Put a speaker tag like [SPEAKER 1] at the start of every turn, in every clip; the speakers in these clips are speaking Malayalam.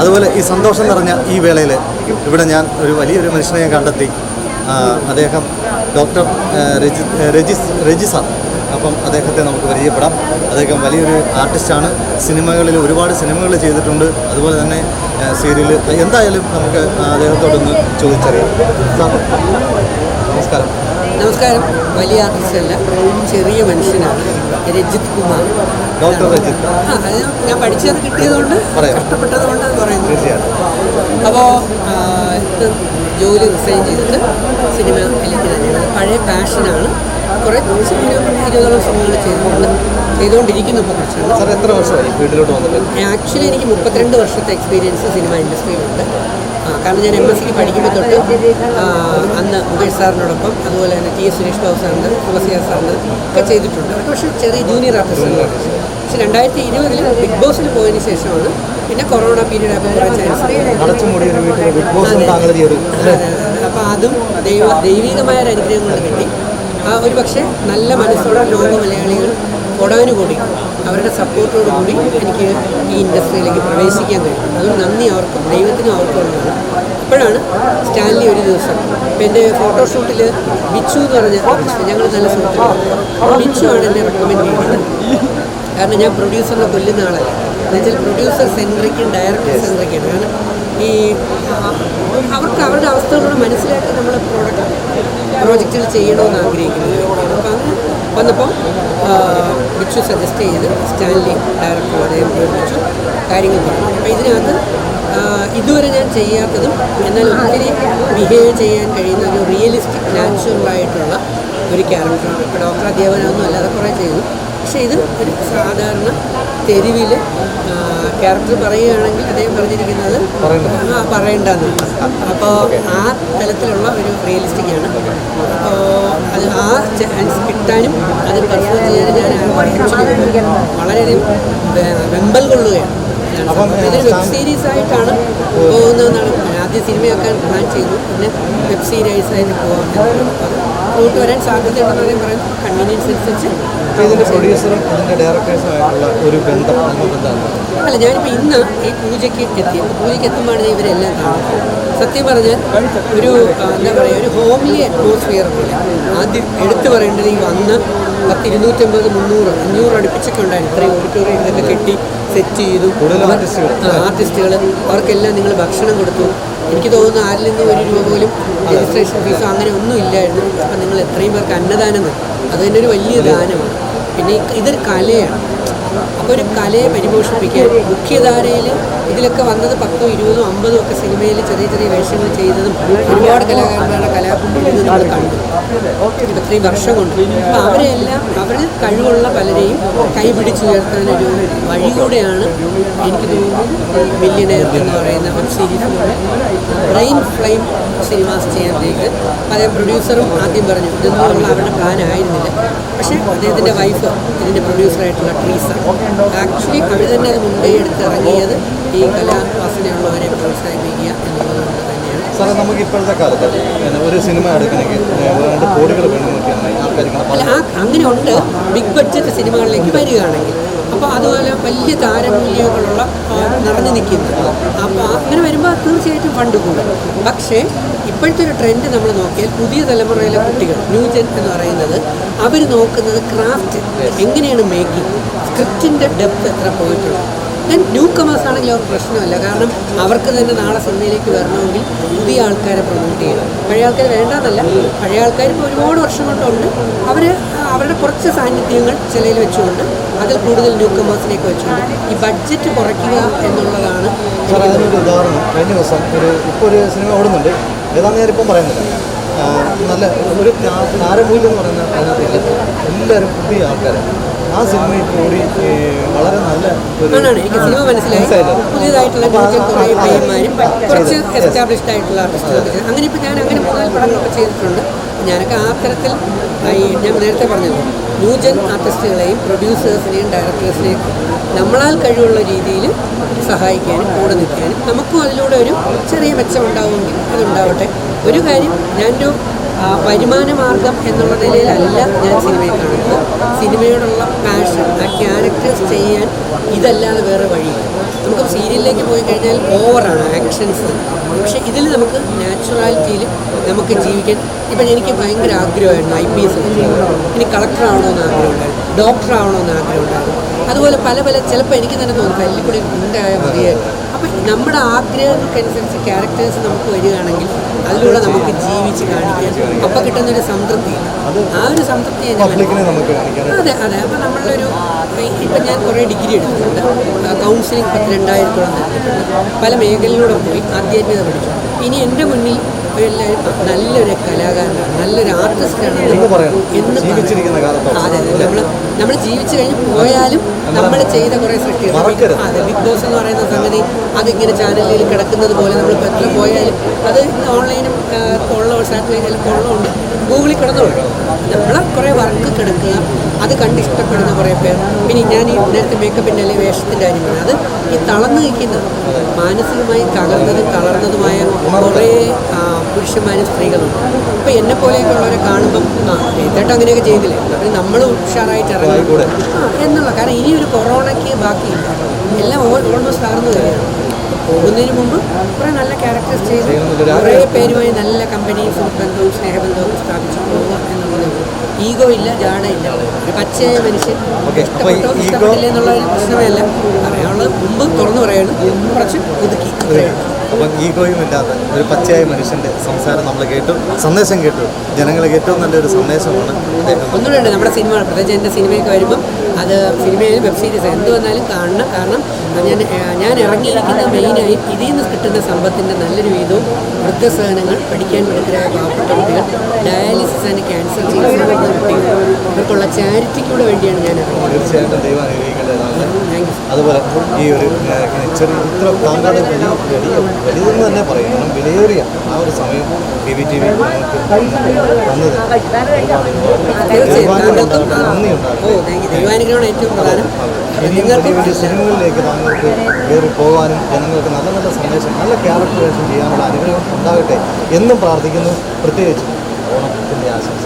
[SPEAKER 1] അതുപോലെ ഈ സന്തോഷം നിറഞ്ഞ ഈ വേളയിൽ ഇവിടെ ഞാൻ ഒരു വലിയൊരു മനുഷ്യനെ കണ്ടെത്തി. അദ്ദേഹം ഡോക്ടർ രജി രജിസ് രജി അപ്പം അദ്ദേഹത്തെ നമുക്ക് പരിചയപ്പെടാം. അദ്ദേഹം വലിയൊരു ആർട്ടിസ്റ്റാണ് സിനിമകളിൽ ഒരുപാട് സിനിമകൾ ചെയ്തിട്ടുണ്ട്. അതുപോലെ തന്നെ സീരിയൽ എന്തായാലും നമുക്ക് അദ്ദേഹത്തോടൊന്ന് ചോദിച്ചറിയാം. സാർ നമസ്കാരം.
[SPEAKER 2] നമസ്കാരം. വലിയ ആർട്ടിസ്റ്റല്ല ചെറിയ മനുഷ്യനാണ്. രജിത് കുമാർ.
[SPEAKER 1] ഡോക്ടർ രജിത്.
[SPEAKER 2] ആ അത് ഞാൻ പഠിച്ചത് കിട്ടിയതുകൊണ്ട്
[SPEAKER 1] കഷ്ടപ്പെട്ടതുകൊണ്ട്
[SPEAKER 2] കഷ്ടപ്പെട്ടത് കൊണ്ട് അത് പറയുന്നു അപ്പോൾ ജോലി റിസൈൻ ചെയ്തിട്ട് സിനിമയിലേക്ക് തന്നെയാണ് പഴയ പാഷനാണ് കുറേ സിനിമ ഇരുപതോളം സിനിമകൾ ചെയ്തിട്ടുണ്ട് ചെയ്തുകൊണ്ടിരിക്കുന്നു ഇപ്പോൾ
[SPEAKER 1] കുറച്ച് എത്ര വർഷമായി വീട്ടിലോട്ട് വന്നിട്ട്?
[SPEAKER 2] ആക്ച്വലി എനിക്ക് മുപ്പത്തിരണ്ട് വർഷത്തെ എക്സ്പീരിയൻസ് സിനിമ ഇൻഡസ്ട്രിയിലുണ്ട് കാരണം ഞാൻ എം എസ് സിക്ക് പഠിക്കുമ്പോൾ തൊട്ട് അന്ന് മുകേഷ് സാറിനോടൊപ്പം അതുപോലെ തന്നെ ടി എസ് സുരേഷ് ബാബു സാറിന് തുളസിയ സാറിന് ഒക്കെ ചെയ്തിട്ടുണ്ട്. പക്ഷേ ചെറിയ ജൂനിയർ ആർട്ടിസ്റ്റുകളാണ് പക്ഷേ രണ്ടായിരത്തി ഇരുപതിൽ ബിഗ് ബോസിൽ പോയതിന് ശേഷമാണ് പിന്നെ കൊറോണ പീരീഡ് അപ്പോൾ അതും. ദൈവ ദൈവികമായ ഒരു അനുഗ്രഹം കൊണ്ട് കിട്ടി. ആ ഒരു പക്ഷേ നല്ല മനസ്സുള്ള ലോക മലയാളികൾ കൊടാനുകൂടി അവരുടെ സപ്പോർട്ടോട് കൂടി എനിക്ക് ഈ ഇൻഡസ്ട്രിയിലേക്ക് പ്രവേശിക്കാൻ കഴിയും. അതുകൊണ്ട് നന്ദി അവർക്കും ദൈവത്തിനും അവർക്കും ഉള്ളതാണ് അപ്പോഴാണ് സ്റ്റാൻലി ഒരു ദിവസം. ഇപ്പം എന്റെ ഫോട്ടോഷൂട്ടിൽ ബിച്ചു എന്ന് പറഞ്ഞ ഞങ്ങൾ നല്ല സുഹൃത്തുക്കളാണ്. ബിച്ചു ആണ് എന്നെ റെക്കമെൻഡ് ചെയ്യുന്നത്. കാരണം ഞാൻ പ്രൊഡ്യൂസറിനെ കൊല്ലുന്ന ആളല്ല. എന്നുവെച്ചാൽ പ്രൊഡ്യൂസർ സെൻട്രിക്കും ഡയറക്ടർ സെൻട്രിക്കാണ് കാരണം ഈ അവർക്ക് അവരുടെ അവസ്ഥകളോട് മനസ്സിലാക്കി നമ്മൾ പ്രോഡക്റ്റ് പ്രോജക്റ്റുകൾ ചെയ്യണമെന്ന് ആഗ്രഹിക്കുന്നു അപ്പം അങ്ങനെ വന്നപ്പോൾ ബിച്ചു സജസ്റ്റ് ചെയ്ത് സ്റ്റാൻലി ഡയറക്ടർ അദ്ദേഹം വിളിച്ചു കാര്യങ്ങൾ പറഞ്ഞു. അപ്പോൾ ഇതിനകത്ത് ഇതുവരെ ഞാൻ ചെയ്യാത്തതും എന്നാൽ ഒത്തിരി ബിഹേവ് ചെയ്യാൻ കഴിയുന്ന ഒരു റിയലിസ്റ്റിക് നാച്ചുറലായിട്ടുള്ള ഒരു ക്യാരക്ടറാണ് ഇപ്പോൾ ഡോക്ടർ അധ്യാപനമൊന്നും അല്ലാതെ കുറേ ചെയ്തു. പക്ഷേ ഇത് ഒരു സാധാരണ തെരുവിൽ ക്യാരക്ടർ പറയുകയാണെങ്കിൽ അദ്ദേഹം പറഞ്ഞിരിക്കുന്നത് ആ പറയണ്ടെന്ന്. അപ്പോൾ ആ തലത്തിലുള്ള ഒരു റിയലിസ്റ്റിക് ആണ്. അപ്പോൾ അത് ആ ചാൻസ് കിട്ടാനും അത് പെർഫോം ചെയ്യാനും ഞാൻ വളരെയധികം വെമ്പൽ കൊള്ളുകയാണ്. ഇതൊരു വെബ് സീരീസ് ആയിട്ടാണ് പോകുന്നതെന്നാണ് ആദ്യ സിനിമയൊക്കെ പ്ലാൻ ചെയ്തു. പിന്നെ വെബ് സീരീസ് ആയിട്ട് പോകാൻ റൂട്ട് വരാൻ സാധ്യതയുണ്ടെന്ന് പറയുന്നു കൺവീനിയൻസ് അനുസരിച്ച്
[SPEAKER 1] ഇതിന്റെ പ്രൊഡ്യൂസറും ഇതിന്റെ ഡയറക്ടേഴ്സുമായിട്ടുള്ള ഒരു ബന്ധം
[SPEAKER 2] അല്ല ഞാനിപ്പോൾ ഇന്ന് ഈ പൂജയ്ക്ക് എത്തി പൂജയ്ക്ക് എത്തുമ്പോഴാണ് ഇവരെല്ലാം കാണുന്നത്. സത്യം പറഞ്ഞാൽ ഒരു എന്താ പറയുക ഒരു ഹോംലി അറ്റ്മോസ്ഫിയർ പോലെ. ആദ്യം എടുത്തു പറയേണ്ടത് ഈ വന്ന് പത്ത് ഇരുന്നൂറ്റമ്പത് മുന്നൂറ് അഞ്ഞൂറ് അടുപ്പിച്ചൊക്കെ ഉണ്ടായിരുന്നു. ഇത്രയും ഓഡിറ്റോറിയം ഇതൊക്കെ കെട്ടി സെറ്റ് ചെയ്തു.
[SPEAKER 1] ആർട്ടിസ്റ്റുകൾ
[SPEAKER 2] ആർട്ടിസ്റ്റുകൾ അവർക്കെല്ലാം നിങ്ങൾ ഭക്ഷണം കൊടുത്തു. എനിക്ക് തോന്നുന്നു ആരിൽ നിന്നും ഒരു രൂപ പോലും രജിസ്ട്രേഷൻ ഫീസോ അങ്ങനെ ഒന്നും ഇല്ലായിരുന്നു. അപ്പം നിങ്ങൾ എത്രയും പേർക്ക് അന്നദാനം. അത് തന്നെ ഒരു വലിയ ദാനമാണ്. പിന്നെ ഇതൊരു കലയാണ്. അപ്പോൾ ഒരു കലയെ പരിപോഷിപ്പിക്കാൻ മുഖ്യധാരയിൽ ഇതിലൊക്കെ വന്നത് പത്തോ ഇരുപതോ അമ്പതോ ഒക്കെ സിനിമയിൽ ചെറിയ ചെറിയ വേഷങ്ങൾ ചെയ്തതും ഒരുപാട് കലാകാരന്മാരുടെ കലാപുണ്യം നമ്മൾ കണ്ടു. ഇത്രയും വർഷം കൊണ്ട്. അപ്പോൾ അവരെല്ലാം അവർ കഴിവുള്ള പലരെയും കൈപിടിച്ചുയർത്താനൊരു വഴി കൂടെയാണ് എനിക്ക് തോന്നുന്നു മില്യനെയർ എന്ന് പറയുന്ന ഒരു സീരീസിലൂടെ ബ്രെയിൻ ഫ്ലെയിം സിനിമാസ് ചെയ്യാനേക്ക് അദ്ദേഹം പ്രൊഡ്യൂസറും ആദ്യം പറഞ്ഞു ഇതൊന്നും അവരുടെ പ്ലാൻ ആയിരുന്നില്ല. പക്ഷേ അദ്ദേഹത്തിന്റെ വൈഫ് ഇതിന്റെ പ്രൊഡ്യൂസറായിട്ടുള്ള ട്രീസ ആക്ച്വലി അവർ തന്നെ അത് മുൻകൈ എടുത്ത് ഇറങ്ങിയത് ഈ കലാവാസനയുള്ളവരെ പ്രോത്സാഹിപ്പിക്കുക എന്നുള്ളതുകൊണ്ട് തന്നെയാണ്.
[SPEAKER 1] സാറേ നമുക്ക് ഇപ്പോഴത്തെ കാലത്ത് ഒരു സിനിമ എടുക്കണമെങ്കിൽ കോടികൾ വേണമെന്നൊക്കെയാണ്
[SPEAKER 2] അങ്ങനെ ഉണ്ട്. ബിഗ് ബഡ്ജറ്റ് സിനിമകളിലേക്ക് വരികയാണെങ്കിൽ അപ്പോൾ അതുപോലെ വലിയ താരമൂല്യങ്ങളുള്ള നിറഞ്ഞു നിൽക്കുന്നത് അപ്പോൾ അങ്ങനെ വരുമ്പോൾ തീർച്ചയായിട്ടും ഫണ്ട് കൂടും. പക്ഷേ ഇപ്പോഴത്തെ ഒരു ട്രെൻഡ് നമ്മൾ നോക്കിയാൽ പുതിയ തലമുറയിലെ കുട്ടികൾ ന്യൂ ജെൻ എന്ന് പറയുന്നത് അവർ നോക്കുന്നത് ക്രാഫ്റ്റ് എങ്ങനെയാണ് മേക്കിംഗ് സ്ക്രിപ്റ്റിന്റെ ഡെപ്ത് എത്ര പോയിട്ടുള്ളത്. ദെൻ ന്യൂ കമേഴ്സ് ആണെങ്കിൽ അവർക്ക് പ്രശ്നമല്ല. കാരണം അവർക്ക് തന്നെ നാളെ സിനിമയിലേക്ക് വരണമെങ്കിൽ പുതിയ ആൾക്കാരെ പ്രൊമോട്ട് ചെയ്യണം. പഴയ ആൾക്കാർ വേണ്ടെന്നല്ല. പഴയ ആൾക്കാർ ഇപ്പോൾ ഒരുപാട് വർഷം കൊണ്ടുണ്ട് അവർ അവരുടെ കുറച്ച് സാന്നിധ്യങ്ങൾ ചിലയിൽ വെച്ചുകൊണ്ട് അതിൽ കൂടുതൽ ന്യൂ കമേഴ്സിനെയൊക്കെ വെച്ചുകൊണ്ട് ഈ ബഡ്ജറ്റ് കുറയ്ക്കുക എന്നുള്ളതാണ്
[SPEAKER 1] സാർ അതിനൊരു ഉദാഹരണം. കഴിഞ്ഞ ദിവസം ഒരു ഇപ്പോൾ ഒരു സിനിമ ഓടുന്നുണ്ട്. ഏതാണെന്ന് ഞാനിപ്പം പറയുന്നില്ല. നല്ല ഒരു താരമൂല്യം എന്ന് പറയുന്ന അതിനകത്തില്ല എല്ലാവരും പുതിയ ആൾക്കാരാണ്. ആ സിനിമ കൂടി ഈ, വളരെ നല്ല
[SPEAKER 2] എനിക്ക് സിനിമ മനസ്സിലായി? പുതിയതായിട്ടുള്ള കുറച്ച് എസ്റ്റാബ്ലിഷ്ഡ് ആയിട്ടുള്ള അങ്ങനെ ഇപ്പോൾ ഞാൻ അങ്ങനെ മൂന്നാൽ പടങ്ങളൊക്കെ ചെയ്തിട്ടുണ്ട്. ഞാനൊക്കെ ആ തരത്തിൽ ഈ ഞാൻ നേരത്തെ പറഞ്ഞത് ന്യൂജൻ ആർട്ടിസ്റ്റുകളെയും പ്രൊഡ്യൂസേഴ്സിനെയും ഡയറക്ടേഴ്സിനെയും നമ്മളാൽ കഴിവുള്ള രീതിയിൽ സഹായിക്കാനും കൂടെ നിൽക്കാനും നമുക്കും അതിലൂടെ ഒരു ചെറിയ മെച്ചമുണ്ടാവുമെങ്കിൽ അതുണ്ടാവട്ടെ. ഒരു കാര്യം ഞാനൊരു വരുമാന മാർഗം എന്നുള്ള നിലയിലല്ല ഞാൻ സിനിമയെ കാണുന്നത്. സിനിമയോടുള്ള പാഷൻ ആ ക്യാരക്ടേഴ്സ് ചെയ്യാൻ ഇതല്ലാതെ വേറെ വഴിയില്ല. നമുക്ക് സീരിയലിലേക്ക് പോയി കഴിഞ്ഞാൽ ഓവറാണ് ആക്ഷൻസ് പക്ഷേ ഇതിൽ നമുക്ക് നാച്ചുറാലിറ്റിയിൽ നമുക്ക് ജീവിക്കാൻ ഇപ്പം എനിക്ക് ഭയങ്കര ആഗ്രഹമായിരുന്നു ഐ പി എസ് ഇനി കളക്ടർ ആഗ്രഹമുണ്ടായിരുന്നു ഡോക്ടർ ആഗ്രഹമുണ്ടായിരുന്നു. അതുപോലെ പല പല ചിലപ്പോൾ എനിക്ക് തന്നെ തോന്നുന്നു തല്ലിക്കൂടി ഉണ്ടായ മതിയായിരുന്നു അപ്പം നമ്മുടെ ആഗ്രഹങ്ങൾക്കനുസരിച്ച് ക്യാരക്ടേഴ്സ് നമുക്ക് വരികയാണെങ്കിൽ അതിലൂടെ നമുക്ക് ജീവിച്ച് കാണിക്കാൻ അപ്പം കിട്ടുന്നൊരു സംതൃപ്തി ആ ഒരു സംതൃപ്തി അതെ അതെ. അപ്പം നമ്മളൊരു ഇപ്പം ഞാൻ കുറേ ഡിഗ്രി എടുത്തിട്ടുണ്ട്. കൗൺസിലിംഗ് പത്ത് രണ്ടായിരത്തോളം നടത്തിയിട്ടുണ്ട്. പല മേഖലയിലൂടെ പോയി ആധ്യാത്മികത പഠിച്ചു. ഇനി എന്റെ മുന്നിൽ എല്ലാവരും നല്ലൊരു കലാകാരനാണ് നല്ലൊരു ആർട്ടിസ്റ്റാണ്
[SPEAKER 1] എന്ന് പറയാം.
[SPEAKER 2] അതെ. ജീവിച്ചു കഴിഞ്ഞ് പോയാലും നമ്മൾ ചെയ്ത കുറേ സൃഷ്ടികൾ. അതെ ബിഗ് ബോസ് എന്ന് പറയുന്ന സംഗതി അതിങ്ങനെ ചാനലിൽ കിടക്കുന്നത് പോലെ നമ്മൾ എത്ര പോയാലും അത് ഓൺലൈനും ഉള്ള സാറ്റലൈറ്റിലും ഉള്ളതുകൊണ്ട് ഗൂഗിളിൽ കിടന്നുള്ളു നമ്മൾ കുറേ വർക്ക് കിടക്കുക അത് കണ്ട് ഇഷ്ടപ്പെടുന്ന കുറേ പേർ. പിന്നെ ഞാൻ ഈ നേരത്തെ മേക്കപ്പിന്റെ അല്ലെങ്കിൽ വേഷത്തിന്റെ കാര്യമാണ്. അത് ഈ തളർന്നു നിൽക്കുന്നത് മാനസികമായി തകർന്നതും തളർന്നതുമായ കുറേ പുരുഷന്മാരും സ്ത്രീകളുണ്ട് അപ്പോൾ എന്നെ പോലെയൊക്കെ ഉള്ളവരെ കാണുമ്പം ആ ഏതായിട്ട് അങ്ങനെയൊക്കെ ചെയ്തില്ലേ? അപ്പം നമ്മൾ ഉഷാറായിട്ട് ഇറങ്ങി. ആ, എന്നുള്ള കാരണം ഇനി ഒരു കൊറോണയ്ക്ക് ബാക്കിയില്ല. എല്ലാം ഓൾമോസ്റ്റ് തകർന്നു കഴിയാണ് പോകുന്നതിന് മുമ്പ് കുറേ നല്ല ക്യാരക്ടേഴ്സ് ചെയ്ത്. കുറേ പേരുമായി നല്ല കമ്പനി ബന്ധവും സ്നേഹബന്ധവും സ്ഥാപിച്ചു പോകുക എന്നുള്ളത് ഈഗോ ഇല്ല ജാടയില്ല ഒരു പച്ചയായ മനുഷ്യൻ ഇഷ്ടപ്പെട്ടോ ഇഷ്ടപ്പെട്ടില്ല എന്നുള്ള ഒരു പ്രശ്നമേ അല്ല. പറയാനുള്ളത് മുമ്പ് തുറന്നു പറയാണ്. കുറച്ച് ഒതുക്കി അത്രയേ ഉള്ളൂ.
[SPEAKER 1] അപ്പം ഈഗോയും ഇല്ലാത്ത ഒരു പച്ചയായ മനുഷ്യന്റെ സംസാരം നമ്മൾ കേട്ടു. സന്ദേശം കേട്ടു. ജനങ്ങൾക്ക് ഏറ്റവും നല്ലൊരു സന്ദേശമാണ്
[SPEAKER 2] ഒന്നുകൂടെ നമ്മുടെ സിനിമ പ്രത്യേകിച്ച് എന്റെ സിനിമയൊക്കെ വരുമ്പം അത് സിനിമയിലും വെബ് സീരീസ് എന്ത് വന്നാലും കാണണം. കാരണം ഞാൻ ഞാൻ ഇറങ്ങിയിരിക്കുന്ന മെയിനായി ഇതിൽ നിന്ന് കിട്ടുന്ന സമ്പത്തിന്റെ നല്ലൊരു വീതവും വൃദ്ധസഹനങ്ങൾ പഠിക്കാൻ വിദഗ്ധരായ പാവപ്പെട്ട കുട്ടികൾ ഡയാലിസിസ് ആൻഡ് ക്യാൻസർ ചികിത്സ കുട്ടികൾ ഇവർക്കുള്ള ചാരിറ്റിക്കൂടെ വേണ്ടിയാണ് ഞാൻ
[SPEAKER 1] തീർച്ചയായിട്ടും ദൈവം അനുഗ്രഹിക്കേണ്ടതാണ്. അതുപോലെ ഈ ഒരു ചെറിയ ഇത്ര താങ്കളുടെ വലിയ വലിയ വലിയതെന്ന് തന്നെ പറയും. കാരണം വിലയേറിയ ആ ഒരു സമയം പി വി ടി വി തന്നത് ഇനിയും വലിയ വലിയ സിനിമകളിലേക്ക് താങ്കൾക്ക് കയറി പോകാനും ജനങ്ങൾക്ക് നല്ല നല്ല സന്ദേശം നല്ല ക്യാരക്ടറേഷൻ ചെയ്യാനുള്ള അനുഗ്രഹം ഉണ്ടാകട്ടെ എന്നും പ്രാർത്ഥിക്കുന്നു. പ്രത്യേകിച്ച് ഓണത്തിന്റെ ആശംസ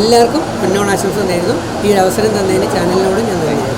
[SPEAKER 2] എല്ലാവർക്കും പൊന്നോണാശംസ നേരുന്നു. ഈ ഒരു അവസരം തന്നതിന് ചാനലിനോട് ഞാൻ നന്ദി.